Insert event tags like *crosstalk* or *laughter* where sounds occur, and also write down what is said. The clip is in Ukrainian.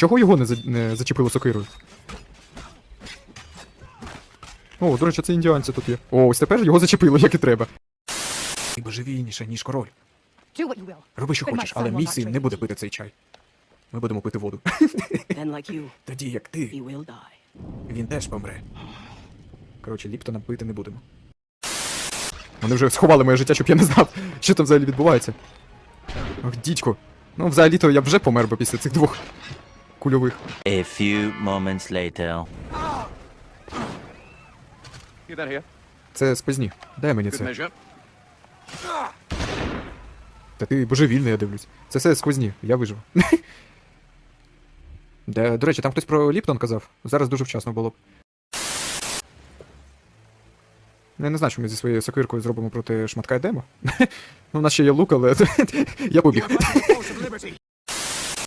чого його не, за... не зачепило сокирою? О, до речі, це індіанці тут є. О, ось тепер його зачепило, як і треба. Ти божевільніше, ніж король. Роби, що хочеш, але мій син не буде пити цей чай. Ми будемо пити воду. *laughs* *laughs* Тоді як ти, він теж помре. Коротше, Ліптона пити не будемо. Вони вже сховали моє життя, щоб я не знав, *laughs* що там взагалі відбувається. Ох, дідько. Ну, взагалі-то я вже помер би після цих двох кульових. A few moments later. Це спазні. Дай мені це. Та ти божевільний, я дивлюсь. Це все сквозні, я вижив. *laughs* Де, до речі, там хтось про Ліптон казав. Зараз дуже вчасно було б. Я не знаю, що ми зі своєю сокиркою зробимо проти шматка Едему. *laughs* ну, у нас ще є лук, але *laughs* я побіг.